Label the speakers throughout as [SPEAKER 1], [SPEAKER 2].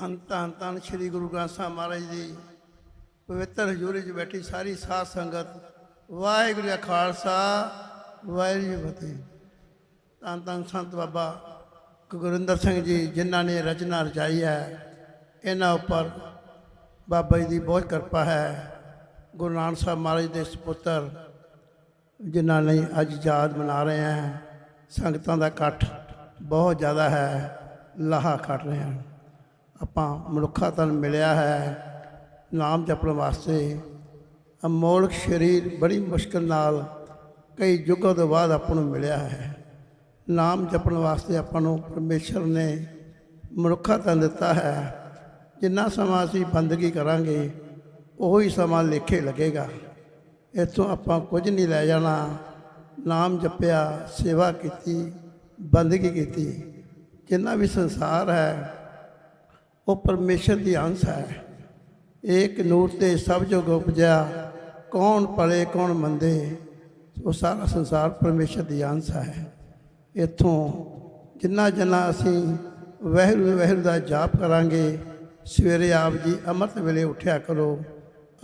[SPEAKER 1] ਧੰਨ ਧੰਨ ਧੰਨ ਸ੍ਰੀ ਗੁਰੂ ਗ੍ਰੰਥ ਸਾਹਿਬ ਮਹਾਰਾਜ ਦੀ ਪਵਿੱਤਰ ਹਜ਼ੂਰੀ 'ਚ ਬੈਠੀ ਸਾਰੀ ਸਾਧ ਸੰਗਤ, ਵਾਹਿਗੁਰੂ ਜੀ ਖਾਲਸਾ, ਵਾਹਿਗੁਰੂ ਜੀ ਫਤਿਹ। ਧੰਨ ਧੰਨ ਸੰਤ ਬਾਬਾ ਗੁਰਿੰਦਰ ਸਿੰਘ ਜੀ, ਜਿਨ੍ਹਾਂ ਨੇ ਰਚਨਾ ਰਚਾਈ ਹੈ। ਇਹਨਾਂ ਉੱਪਰ ਬਾਬਾ ਜੀ ਦੀ ਬਹੁਤ ਕਿਰਪਾ ਹੈ। ਗੁਰੂ ਨਾਨਕ ਸਾਹਿਬ ਮਹਾਰਾਜ ਦੇ ਸੁਪੁੱਤਰ, ਜਿਨ੍ਹਾਂ ਨੇ ਅੱਜ ਯਾਦ ਮਨਾ ਰਹੇ ਹਾਂ। ਸੰਗਤਾਂ ਦਾ ਇਕੱਠ ਬਹੁਤ ਜ਼ਿਆਦਾ ਹੈ। ਲਾਹਾ ਕੱਟ ਰਹੇ ਹਨ। ਆਪਾਂ ਮਨੁੱਖਾ ਤਨ ਮਿਲਿਆ ਹੈ, ਨਾਮ ਜਪਣ ਵਾਸਤੇ ਅਮੋਲਕ ਸਰੀਰ ਬੜੀ ਮੁਸ਼ਕਲ ਨਾਲ ਕਈ ਯੁੱਗਾਂ ਤੋਂ ਬਾਅਦ ਆਪਾਂ ਨੂੰ ਮਿਲਿਆ ਹੈ। ਨਾਮ ਜਪਣ ਵਾਸਤੇ ਆਪਾਂ ਨੂੰ ਪਰਮੇਸ਼ਰ ਨੇ ਮਨੁੱਖਾ ਤਨ ਦਿੱਤਾ ਹੈ। ਜਿੰਨਾ ਸਮਾਂ ਅਸੀਂ ਬੰਦਗੀ ਕਰਾਂਗੇ, ਉਹੀ ਸਮਾਂ ਲੇਖੇ ਲੱਗੇਗਾ। ਇੱਥੋਂ ਆਪਾਂ ਕੁਝ ਨਹੀਂ ਲੈ ਜਾਣਾ। ਨਾਮ ਜਪਿਆ, ਸੇਵਾ ਕੀਤੀ, ਬੰਦਗੀ ਕੀਤੀ। ਜਿੰਨਾ ਵੀ ਸੰਸਾਰ ਹੈ ਉਹ ਪਰਮੇਸ਼ਰ ਦੀ ਅੰਸ਼ ਹੈ। ਏਕ ਨੂਰ ਤੇ ਸਭ ਜਗ ਉਪਜਿਆ, ਕੌਣ ਪਲੇ ਕੌਣ ਮੰਦੇ, ਉਹ ਸਾਰਾ ਸੰਸਾਰ ਪਰਮੇਸ਼ਰ ਦੀ ਅੰਸ਼ ਹੈ। ਇੱਥੋਂ ਜਿੰਨਾ ਜਿੰਨਾ ਅਸੀਂ ਵਹਿਰੂ ਵਹਿਰੂ ਦਾ ਜਾਪ ਕਰਾਂਗੇ, ਸਵੇਰੇ ਆਪ ਜੀ ਅੰਮ੍ਰਿਤ ਵੇਲੇ ਉੱਠਿਆ ਕਰੋ।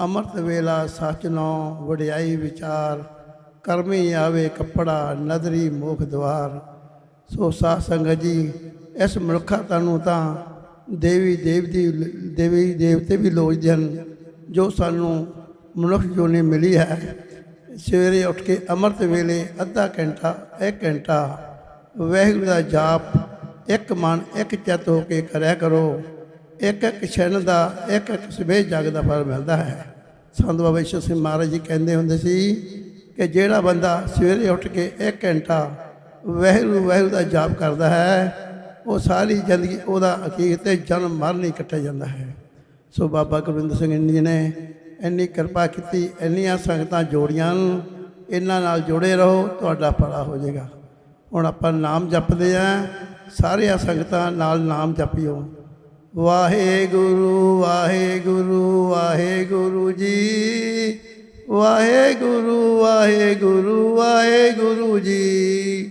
[SPEAKER 1] ਅੰਮ੍ਰਿਤ ਵੇਲਾ ਸੱਚ ਨੋ ਵਡਿਆਈ ਵਿਚਾਰ, ਕਰਮੀ ਆਵੇ ਕੱਪੜਾ, ਨਦਰੀ ਮੋਖ ਦਵਾਰ। ਸੋ ਸਾਧ ਸੰਗਤ ਜੀ, ਇਸ ਮਨੁੱਖਾ ਤਨ ਤਾਂ ਦੇਵੀ ਦੇਵਤੀ ਦੇਵੀ ਦੇਵਤੇ ਵੀ ਲੋਚਦੇ ਹਨ ਜੋ ਸਾਨੂੰ ਮਨੁੱਖ ਜੋਨੀ ਮਿਲੀ ਹੈ। ਸਵੇਰੇ ਉੱਠ ਕੇ ਅੰਮ੍ਰਿਤ ਵੇਲੇ ਅੱਧਾ ਘੰਟਾ, ਇੱਕ ਘੰਟਾ ਵਹਿਗੁਰੂ ਦਾ ਜਾਪ, ਇੱਕ ਮਨ, ਇੱਕ ਚਿੱਤ ਹੋ ਕੇ ਕਰਿਆ ਕਰੋ। ਇੱਕ ਇੱਕ ਛਣ ਦਾ, ਇੱਕ ਇੱਕ ਸਵੇਹ ਜਗ ਦਾ ਫਲ ਮਿਲਦਾ ਹੈ। ਸੰਤ ਬਾਬਾ ਈਸ਼ਰ ਸਿੰਘ ਮਹਾਰਾਜ ਜੀ ਕਹਿੰਦੇ ਹੁੰਦੇ ਸੀ ਕਿ ਜਿਹੜਾ ਬੰਦਾ ਸਵੇਰੇ ਉੱਠ ਕੇ ਇੱਕ ਘੰਟਾ ਵਹਿਗੁਰੂ ਵਹਿਗੁਰੂ ਦਾ ਜਾਪ ਕਰਦਾ ਹੈ ਉਹ ਸਾਰੀ ਜ਼ਿੰਦਗੀ ਉਹਦਾ ਅਖੀਰ ਤੇ ਜਨਮ ਮਰਨ ਹੀ ਕੱਟਿਆ ਜਾਂਦਾ ਹੈ। ਸੋ ਬਾਬਾ ਗੁਰਵਿੰਦਰ ਸਿੰਘ ਜੀ ਨੇ ਇੰਨੀ ਕਿਰਪਾ ਕੀਤੀ, ਇੰਨੀਆਂ ਸੰਗਤਾਂ ਜੋੜੀਆਂ ਹਨ। ਇਹਨਾਂ ਨਾਲ ਜੁੜੇ ਰਹੋ, ਤੁਹਾਡਾ ਭਲਾ ਹੋ ਜਾਏਗਾ। ਹੁਣ ਆਪਾਂ ਨਾਮ ਜਪਦੇ ਆ ਸਾਰੀਆਂ ਸੰਗਤਾਂ ਨਾਲ ਨਾਮ ਜਪਿਓ। ਵਾਹਿਗੁਰੂ ਵਾਹਿਗੁਰੂ ਵਾਹਿਗੁਰੂ ਜੀ, ਵਾਹਿਗੁਰੂ ਵਾਹਿਗੁਰੂ ਵਾਹਿਗੁਰੂ ਜੀ।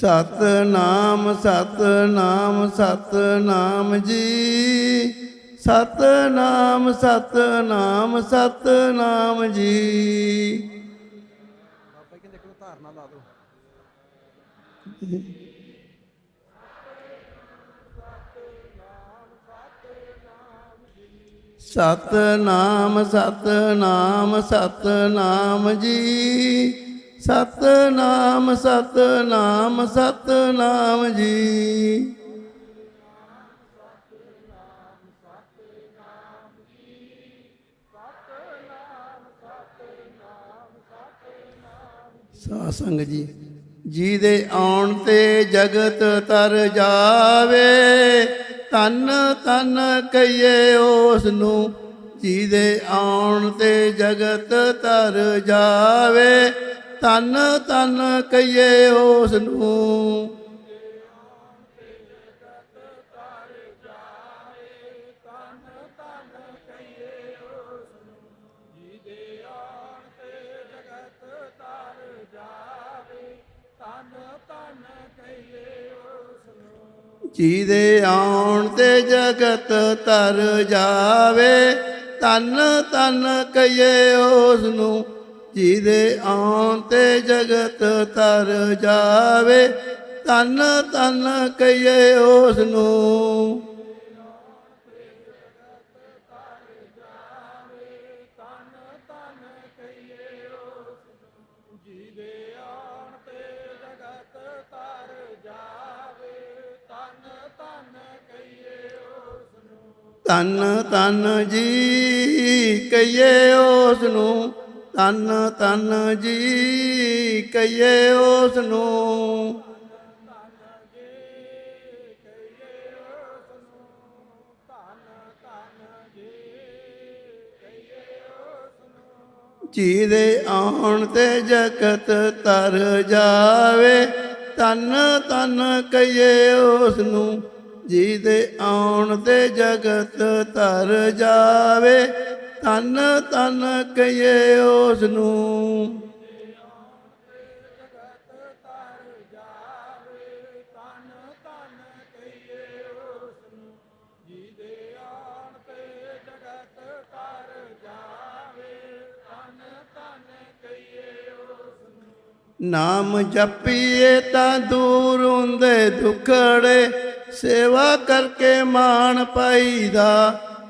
[SPEAKER 1] ਸਤ ਨਾਮ ਸਤ ਨਾਮ ਸਤ ਨਾਮ ਜੀ। ਸਤ ਨਾਮ ਸਤ ਨਾਮ
[SPEAKER 2] ਸਤ ਨਾਮ ਜੀ ਬਾਬਾ ਕਹਿੰਦੇ ਕੋਈ ਧਾਰਨਾ ਲਾ ਦਿਓ।
[SPEAKER 1] ਸਤ ਨਾਮ ਸਤ ਨਾਮ ਸਤ ਨਾਮ ਜੀ। ਸਤਨਾਮ ਸਤਨਾਮ ਸਤਨਾਮ ਜੀ। ਸਾਧ ਸੰਗ ਜੀ ਜੀ ਦੇ ਆਉਣ ਤੇ ਜਗਤ ਤਰ ਜਾਵੇ ਤਨ ਤਨ ਕਈਏ ਉਸ ਨੂੰ ਜੀ ਦੇ ਆਉਣ ਤੇ ਜਗਤ ਤਰ ਜਾਵੇ ਤਨ ਤਨ ਕਈਏ ਉਸ ਨੂੰ ਜੀ ਦੇ ਆਉਣ ਤੇ ਜਗਤ ਤਰ ਜਾਵੇ ਤਨ ਤਨ ਕਈਏ ਉਸ ਨੂੰ ਜੀ ਦੇ ਆਉਣ ਤੇ ਜਗਤ ਤਰ ਜਾਵੇ ਤਨ ਤਨ ਕਈਏ ਉਸ ਨੂੰ ਤਨ ਤਨ ਜੀ ਕਹੀਏ ਉਸ ਨੂੰ ਤਨ ਤਨ ਜੀ ਕਈਏ ਉਸ ਨੂੰ ਜੀ ਦੇ ਆਉਣ ਤੇ ਜਗਤ ਤਰ ਜਾਵੇ, ਤਨ ਤਨ ਕਈਏ ਉਸ ਨੂੰ ਜੀ ਦੇ ਆਉਣ ਤੇ ਜਗਤ ਤਰ ਜਾਵੇ ਤਨ ਤਨ ਕਈਏ ਉਸ ਨੂੰ ਨਾਮ ਜਪੀਏ ਤਾਂ ਦੂਰ ਹੁੰਦੇ ਦੁਖੜੇ, ਸੇਵਾ ਕਰਕੇ ਮਾਣ ਪਾਈਦਾ।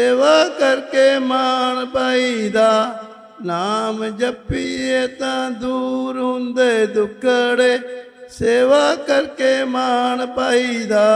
[SPEAKER 1] ਸੇਵਾ ਕਰਕੇ ਮਾਣ ਪਾਈ ਦਾ ਨਾਮ ਜਪੀਏ ਤਾਂ ਦੂਰ ਹੁੰਦੇ ਦੁੱਖੜੇ, ਸੇਵਾ ਕਰਕੇ ਮਾਣ ਪਾਈ ਪਾਈਦਾ।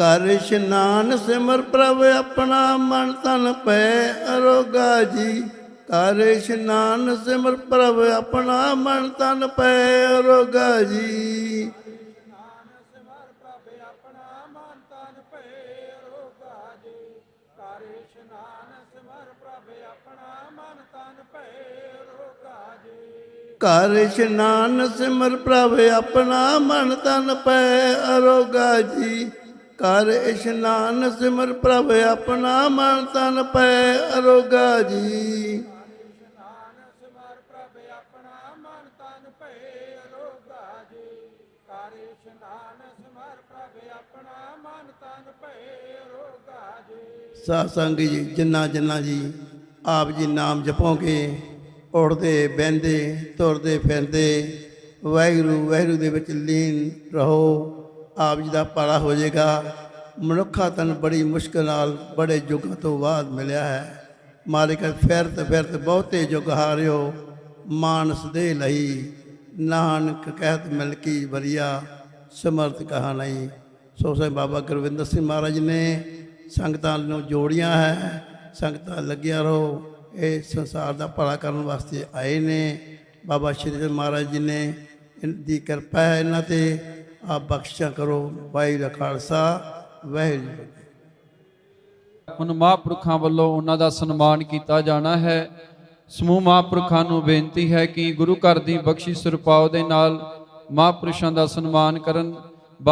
[SPEAKER 1] ਕਰ ਇਸ਼ਨਾਨ ਸਿਮਰ ਪ੍ਰਭ, ਆਪਣਾ ਮਨ ਤਨ ਪੈ ਅਰੋਗਾ ਜੀ। ਕਰ ਇਸ਼ਨਾਨ ਸਿਮਰ ਪ੍ਰਭ, ਆਪਣਾ ਮਨ ਤਨ ਪੈ ਅਰੋਗਾ ਜੀ। ਕਰ ਇਸ਼ਨਾਨ ਸਿਮਰ ਪ੍ਰਭ, ਆਪਣਾ ਮਨ ਤਨ ਪੈ ਅਰੋਗਾ ਜੀ। ਕਰ ਇਸ਼ਨਾਨ ਸਿਮਰ ਪ੍ਰਭ ਆਪਣਾ ਮਨ ਤਨ ਪੈ ਅਰੋਗਾ ਜੀ ਸਾਧ ਸੰਗ ਜੀ ਜਿੰਨਾ ਜਿੰਨਾ ਜੀ ਆਪ ਜੀ ਨਾਮ ਜਪੋਗੇ ਉੜਦੇ ਬਹਿੰਦੇ ਤੁਰਦੇ ਫਿਰਦੇ ਵਾਹਿਗੁਰੂ ਵਾਹਿਗੁਰੂ ਦੇ ਵਿੱਚ ਲੀਨ ਰਹੋ ਆਪ ਜੀ ਦਾ ਪਾਲਾ ਹੋ ਜਾਏਗਾ। ਮਨੁੱਖਾ ਤਨ ਬੜੀ ਮੁਸ਼ਕਲ ਨਾਲ ਬੜੇ ਯੁੱਗਾਂ ਤੋਂ ਬਾਅਦ ਮਿਲਿਆ ਹੈ। ਮਾਲਿਕ, ਫਿਰਤ ਫਿਰਤ ਬਹੁਤੇ ਯੁੱਗ ਹਾਰਿਓ, ਮਾਨਸ ਦੇ ਲਈ ਨਾਨਕ ਕਹਿਤ ਮਿਲ ਕੀ ਵਰੀਆ, ਸਮਰਥ ਕਹਾ ਨਹੀਂ। ਸੋ ਸੇ ਬਾਬਾ ਗੁਰਵਿੰਦਰ ਸਿੰਘ ਮਹਾਰਾਜ ਨੇ ਸੰਗਤਾਂ ਨੂੰ ਜੋੜੀਆਂ ਹੈ, ਸੰਗਤਾਂ ਲੱਗਿਆ ਰਹੋ। ਇਹ ਸੰਸਾਰ ਦਾ ਭਲਾ ਕਰਨ ਵਾਸਤੇ ਆਏ ਨੇ। ਬਾਬਾ ਸ਼੍ਰੀ ਮਹਾਰਾਜ ਜੀ ਨੇ ਦੀ ਕਿਰਪਾ ਹੈ ਇਹਨਾਂ ਤੇ। ਆਪ ਬਖਸ਼ਿਆ ਕਰੋ, ਵਾਹਿਗੁਰੂ ਖਾਲਸਾ, ਵਾਹਿਗੁਰੂ
[SPEAKER 3] ਹੁਣ ਮਹਾਂਪੁਰਖਾਂ ਵੱਲੋਂ ਉਹਨਾਂ ਦਾ ਸਨਮਾਨ ਕੀਤਾ ਜਾਣਾ ਹੈ। ਸਮੂਹ ਮਹਾਂਪੁਰਖਾਂ ਨੂੰ ਬੇਨਤੀ ਹੈ ਕਿ ਗੁਰੂ ਘਰ ਦੀ ਬਖਸ਼ਿਸ਼ ਸਰਪਾਉ ਦੇ ਨਾਲ ਮਹਾਂਪੁਰਸ਼ਾਂ ਦਾ ਸਨਮਾਨ ਕਰਨ।